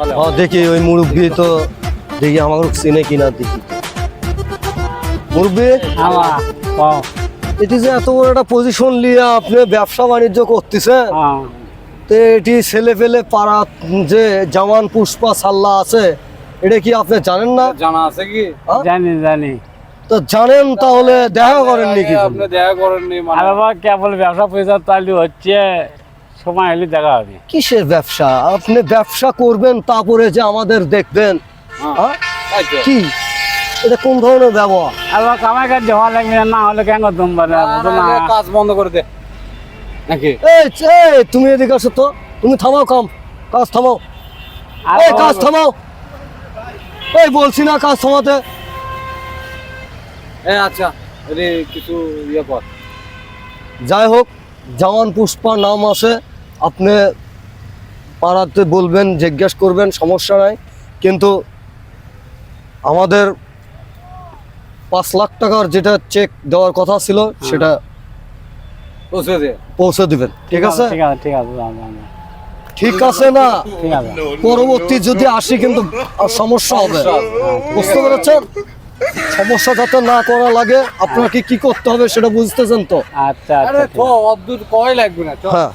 হ্যাঁ দেখি ওই মুরব্বী তো দেখি আমাকে চিনে কিনা দেখি। মুরব্বী? এটি যে এত বড় একটা পজিশন নিয়ে আপনি ব্যবসা বাণিজ্য করতেছেন হ্যাঁ। তো এটি ছেলে পেলে পাড়া যে জামান পুষ্পা সাল্লা আছে এটা কি আপনি জানেন না? জানা আছে কি? হ্যাঁ? জানি জানি। তো জানেন তাহলে দেখা করেন নাকি আপনি দেখা করেননি মানে কেবল ব্যবসা পয়সা চালু হচ্ছে। সময় হলে দেখা হবে। কিসের ব্যবসা? আপনি ব্যবসা করবেন তারপরে যে আমাদের দেখবেন। হ্যাঁ, হ্যাঁ? কি? এটা কোন ধরনের ব্যবহার? আবার কামাই কাজ হওয়া লাগবে না, হলে কেন না, কাজ বন্ধ করে দে। নাকি? এই তুমি এদিকে আসো তো। তুমি থামাও কাম। কাজ থামাও। এই কাজ থামাও। এই বলছি না কাজ থামাতে। এ আচ্ছা রে কিছু ইয়ে কর। যাই হোক জওয়ান পুষ্পা নাম আছে আপনি পাড়াতে বলবেন জিজ্ঞেস করবেন সমস্যা নাই। কিন্তু আমাদের পাঁচ লাখ টাকার যেটা চেক দেওয়ার কথা ছিল সেটা পৌঁছে দে পৌঁছে দিবেন। ঠিক আছে ঠিক আছে ঠিক আছে যাও, যাও, যাও। ঠিক আছে না? পরবর্তী যদি আসি কিন্তু সমস্যা হবে। বুঝতে পেরেছেন? সমস্যা যাতে না করা লাগে আপনাকে কি করতে হবে সেটা বুঝতেছেন তো? আচ্ছা আচ্ছা কয় লাগবে না? হ্যাঁ।